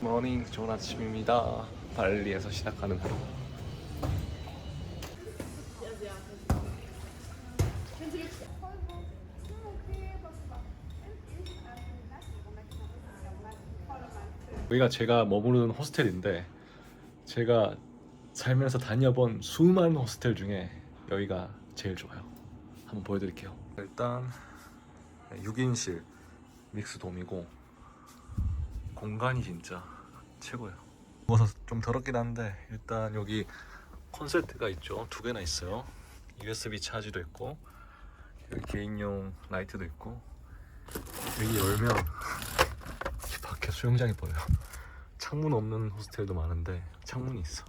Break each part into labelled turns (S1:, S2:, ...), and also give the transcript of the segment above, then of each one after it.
S1: 모닝 좋은 아침입니다. 발리에서 시작하는 하루. 여기가 제가 머무르는 호스텔인데 제가 살면서 다녀본 수많은 호스텔 중에 여기가 제일 좋아요. 한번 보여드릴게요. 일단 6인실 믹스 돔이고 공간이 진짜 최고예요. 누워서 좀 더럽긴 한데 일단 여기 콘센트가 있죠. 두 개나 있어요. USB 차지도 있고 여기 개인용 라이트도 있고 여기 열면 밖에 수영장이 보여요. 창문 없는 호스텔도 많은데 창문이 있어.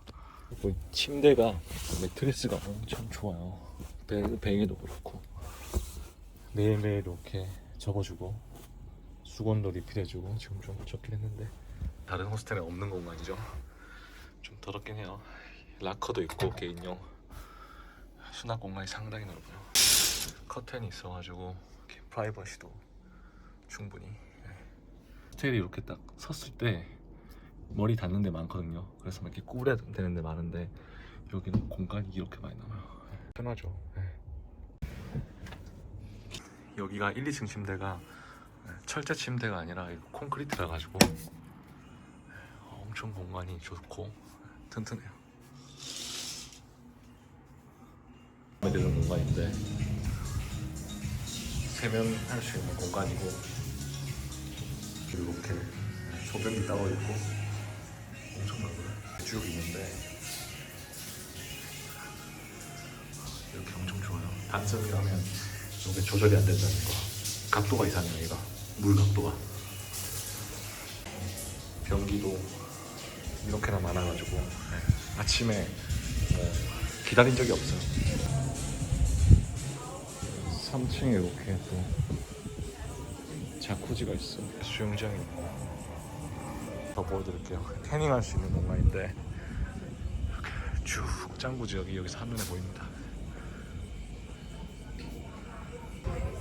S1: 그리고 침대가 매트리스가 엄청 좋아요. 배, 베개도 그렇고 매일매일 이렇게 적어주고 수건도 리필해주고 지금 좀 적긴 했는데 다른 호스텔에 없는 공간이죠. 좀 더럽긴 해요. 라커도 있고 개인용 수납 공간이 상당히 넓어요. 커튼이 있어가지고 이렇게 프라이버시도 충분히. 예. 호텔이 이렇게 딱 섰을 때 머리 닿는 데 많거든요. 그래서 막 이렇게 꾸려야 되는 데 많은데 여기는 공간이 이렇게 많이 남아요. 예. 편하죠. 예. 여기가 1, 2층 침대가 철제 침대가 아니라 이거 콘크리트라 가지고 엄청 공간이 좋고 튼튼해요. 마음에 드는 공간인데 세면할 수 있는 공간이고 이렇게 소변기 따로 있고 엄청 넓어요. 쭉 있는데 이렇게 엄청 좋아요. 단점이라면 이게 조절이 안 된다는 거. 각도가 이상해요, 얘가. 물 각도가. 변기도 이렇게나 많아가지고 네. 아침에 뭐 기다린 적이 없어요. 3층에 이렇게 또 자쿠지가 있어. 수영장이 있고. 더 보여드릴게요. 태닝할 수 있는 공간인데 쭉 짱구 지역이 여기서 한눈에 보입니다.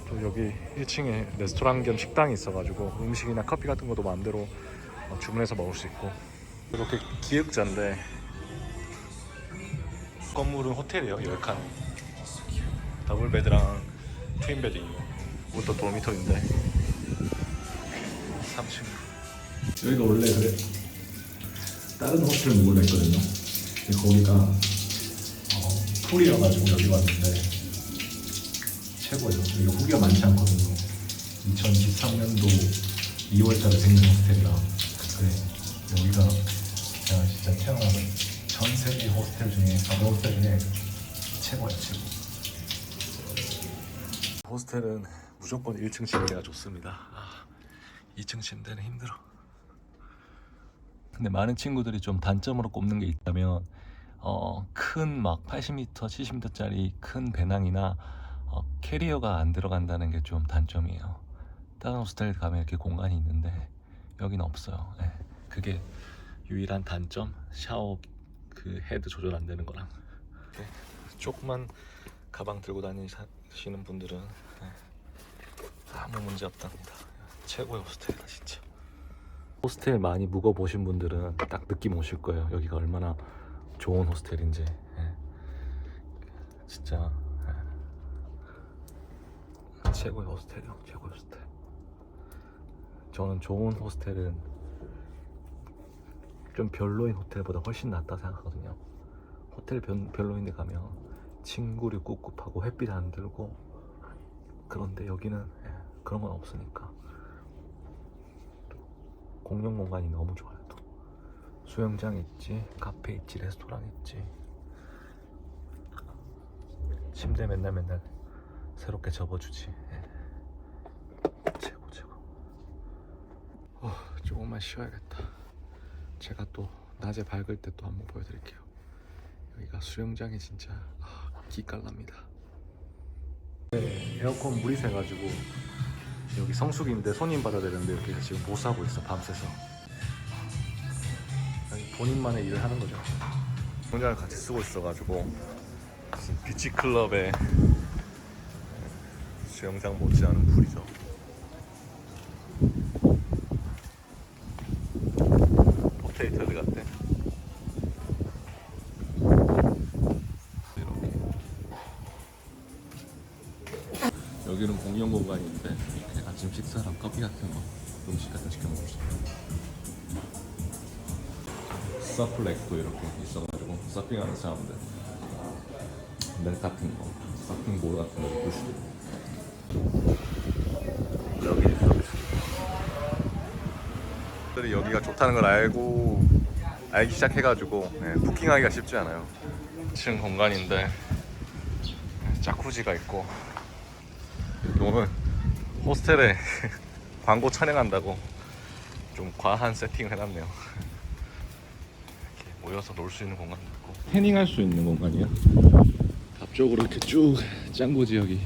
S1: 또 여기 1층에 레스토랑 겸 식당이 있어가지고 음식이나 커피 같은 것도 마음대로 어, 주문해서 먹을 수 있고. 이렇게 기획자인데 건물은 호텔이에요 10칸. 더블 베드랑 트윈 베드 이것도 도미토인데. 3층.
S2: 여기가 원래 그래. 다른 호텔 묵을라 했거든요. 근데 거기가 어, 풀이어가지고 여기 왔는데 최고예요. 여기가 후기가 많지 않거든요. 2013년도 2월달에 생긴 호스텔이라 그래 여기가 제가 진짜 태어나서 전 세계 호스텔 중에 가본 호스텔 중에 최고예요 최고.
S1: 호스텔은 무조건 1층 침대가 좋습니다. 아, 2층 침대는 힘들어. 근데 많은 친구들이 좀 단점으로 꼽는 게 있다면 어, 큰 막 80m, 70m짜리 큰 배낭이나 어, 캐리어가 안 들어간다는 게 좀 단점이에요. 다른 호스텔 가면 이렇게 공간이 있는데 여기는 없어요. 예. 그게 유일한 단점. 샤워 그 헤드 조절 안 되는 거랑. 이렇게 조그만 가방 들고 다니시는 분들은 예, 아무 문제 없답니다. 최고의 호스텔이다 진짜. 호스텔 많이 묵어 보신 분들은 딱 느낌 오실 거예요. 여기가 얼마나 좋은 호스텔인지. 예. 진짜 예. 최고의 호스텔이요. 최고의 호스텔. 저는 좋은 호스텔은 좀 별로인 호텔보다 훨씬 낫다 생각하거든요. 호텔 별, 별로인데 가면 친구를 꿉꿉하고 햇빛 안 들고 그런데 여기는 예, 그런 건 없으니까 공용 공간이 너무 좋아요. 또 수영장 있지, 카페 있지, 레스토랑 있지. 침대 맨날 맨날 새롭게 접어주지. 예. 최고 최고. 어, 조금만 쉬어야겠다. 제가 또 낮에 밝을 때 또 한번 보여드릴게요. 여기가 수영장이 진짜 아, 기깔납니다. 네, 에어컨 물이 새가지고 여기 성수기인데 손님 받아야 되는데 이렇게 지금 보수하고 있어 밤새서 본인만의 일을 하는 거죠 수영장을 같이 쓰고 있어가지고 무슨 뷰티 클럽의 수영장 못지않은 풀이죠. 포테이터들 같대. 이렇게. 여기는 공용 공간인데 아침 식사랑 커피 같은 거 음식 같은 시켜 먹을 수 있고 서플렉도 이렇게 있어가지고 서핑하는 사람들 멜 같은 거 서핑 보드 같은 거 입고 수도 있고 여기 들이 여기가 좋다는 걸 알고 알기 시작해가지고 네, 부킹하기가 쉽지 않아요. 2층 공간인데 자쿠지가 있고. 오늘 호스텔에 광고 촬영한다고 좀 과한 세팅을 해놨네요. 이렇게 모여서 놀 수 있는 공간도 있고. 태닝할 수 있는 공간이에요? 앞쪽으로 이렇게 쭉 짱구 지역이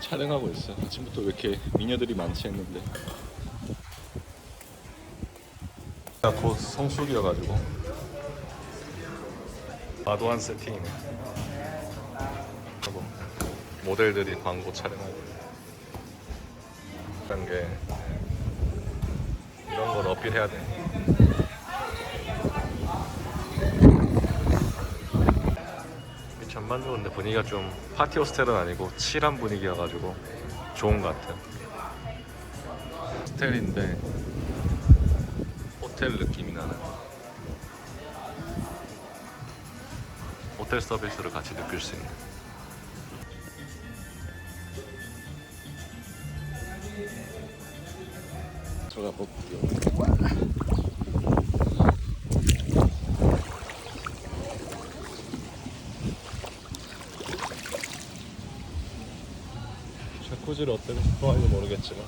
S1: 촬영하고 있어요. 아침부터 왜 이렇게 미녀들이 많지 했는데. 곧 성수기여가지고. 과도한 세팅이네. 그리고 모델들이 광고 촬영하고. 이런 게 이런 걸 어필해야 돼 이 전반 적으로 근데 분위기가 좀 파티 호스텔은 아니고 칠한 분위기여가지고 좋은 것 같아요. 호스텔인데 호텔 느낌이 나는. 호텔 서비스를 같이 느낄 수 있는. 들어가 볼게요 자쿠지를 어떻게 싶어하는지 모르겠지만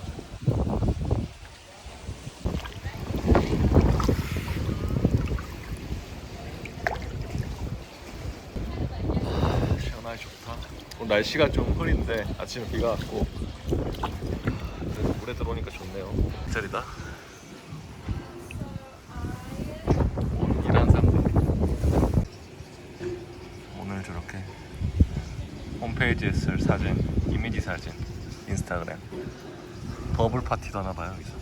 S1: 아, 시원하게 좋다. 오늘 날씨가 좀 흐린데 아침에 비가 왔고 그래도 물에 들어오니까 좋네요. 호텔이다. 오늘 일하는 사람들. 오늘 저렇게 홈페이지에 쓸 사진, 이미지 사진, 인스타그램 버블 파티도 하나 봐요 여기서.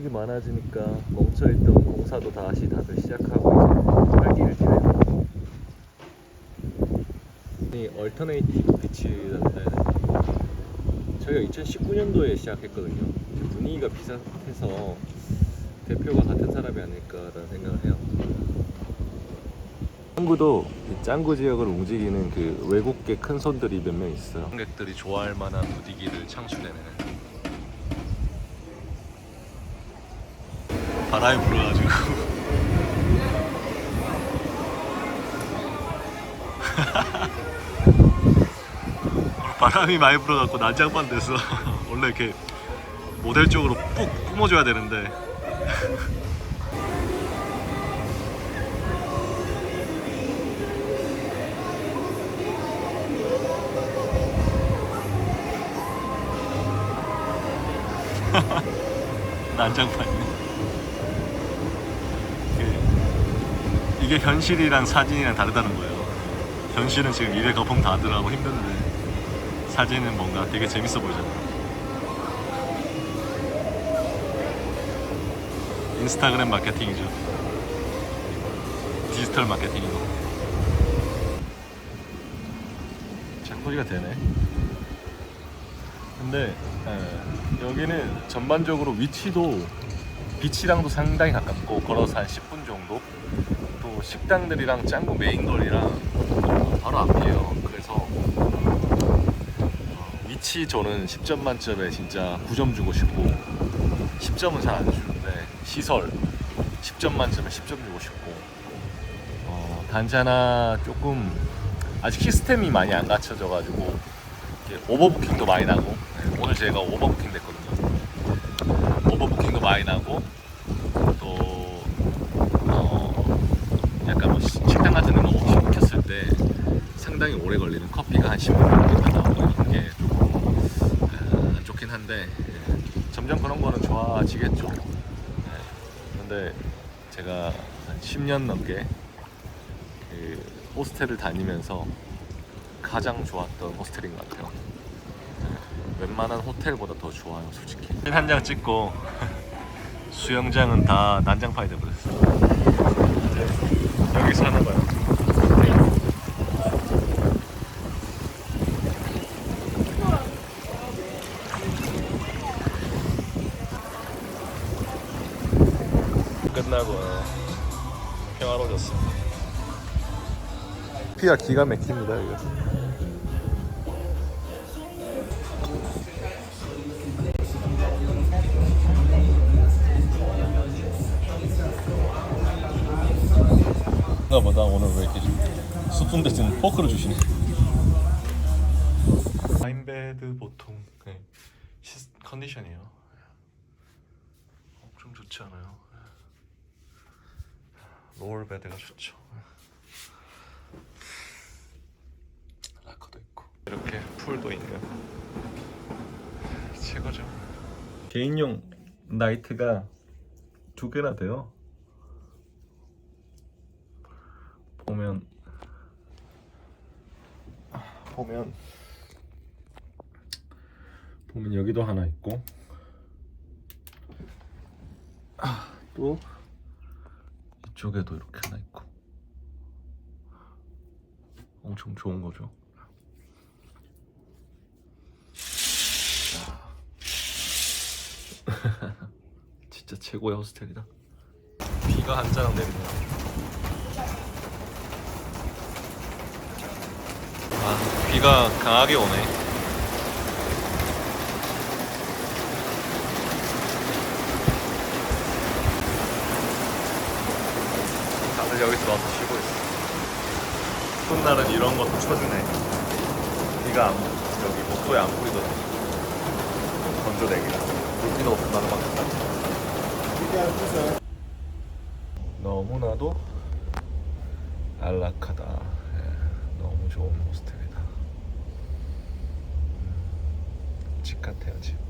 S1: 일이 많아지니까 멈춰있던 공사도 다시 다들 시작하고 이제 활기를 지내고 이 얼터네이티브 비치인데 저희가 2019년도에 시작했거든요. 분위기가 비슷해서 대표가 같은 사람이 아닐까라는 생각을 해요. 짱구도 이 짱구 지역을 움직이는 그 외국계 큰 손들이 몇 명 있어요. 관객들이 좋아할 만한 분위기를 창출해내는. 바람이 불어가지고 바람이 많이 불어갖고 난장판 돼서 원래 이렇게 모델 쪽으로 푹 뿜어줘야 되는데 난장판이 이게, 이게 현실이랑 사진이랑 다르다는 거예요. 현실은 지금 입에 거품 다 들어가고 힘든데 사진은 뭔가 되게 재밌어 보이잖아요 인스타그램 마케팅이죠. 디지털 마케팅이고. 자꾸지가 되네 근데 에, 여기는 전반적으로 위치도 비치랑도 상당히 가깝고 걸어서 한 10분 정도? 또 식당들이랑 짱구 메인거리랑 바로 앞이에요. 그래서 어, 위치 저는 10점 만점에 진짜 9점 주고 싶고 10점은 잘 안 주는데 시설 10점 만점에 10점 주고 싶고 어, 단지 하나 조금 아직 시스템이 많이 안 갖춰져 가지고 오버부킹도 많이 나고 네, 오늘 제가 오버부킹 됐거든요. 오버부킹도 많이 나고 또 어, 약간 뭐 시- 식당 같은 데는 오버 시켰을 때 상당히 오래 걸리는 커피가 한 10분 정도 나오고 이게 조금 아, 안 좋긴 한데 예, 점점 그런 거는 좋아지겠죠. 네, 근데 제가 한 10년 넘게 그 호스텔을 다니면서 가장 좋았던 호스텔인 것 같아요. 웬만한 호텔보다 더 좋아요 솔직히. 한장 찍고 수영장은 다 난장판이 돼버렸어. 여기 사는 거야. 끝나고 평화로졌어. 피가 기가 막힙니다 이거. 나보다 오늘 왜 이렇게 수품 대신 포크를 주시네. 타임베드 보통 네, 시, 컨디션이에요. 엄청 좋지 않아요? 로얼 베드가 좋죠. 라커도 있고 이렇게 풀도 있는 최고죠. 개인용 나이트가 두 개나 돼요. 보면 보면 보면 여기도 하나 있고 아, 또 이쪽에도 이렇게 하나 있고 엄청 좋은 거죠. 진짜 최고의 호스텔이다. 비가 한잔 내립니다. 아, 비가 강하게 오네. 다들 여기서 와서 쉬고 있어. 추운 날은 이런 것도 쳐주네. 비가 안, 여기 목도에 안 뿌리더라. 건조대기라. 물기도 나는 막 너무나도 안락하다. 예, 너무 좋은 호스텔이다. 집 같아요, 집.